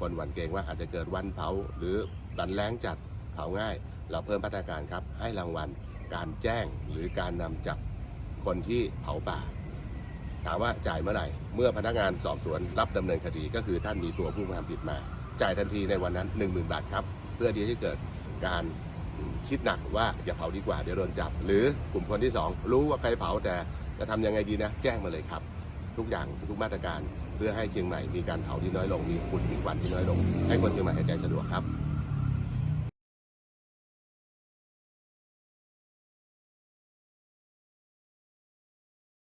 คนหวั่นเกรงว่าอาจจะเกิดวันเผา หรือบันแรงจัดเผาง่าย เราเพิ่มมาตรการครับให้รางวัลการแจ้งหรือการนำจับคนที่เผาป่า ถามว่าจ่ายเมื่อไหร่ เมื่อพนักงานสอบสวนรับดำเนินคดีก็คือท่านมีตัวผู้กระทำผิดมา จ่ายทันทีในวันนั้น 10,000 บาทครับ เพื่อที่จะเกิดการคิดหนักว่าอย่าเผาดีกว่าเดี๋ยวโดนจับ หรือกลุ่มคนที่สองรู้ว่าใครเผาแต่จะทำยังไงดีนะ แจ้งมาเลยครับ ทุกอย่างทุกมาตรการเพื่อให้เชียงใหม่มีการเผาที่น้อยลงมีฝุ่นมีควันที่น้อยลง ให้คนเชียงใหม่หายใจสะดวกครับ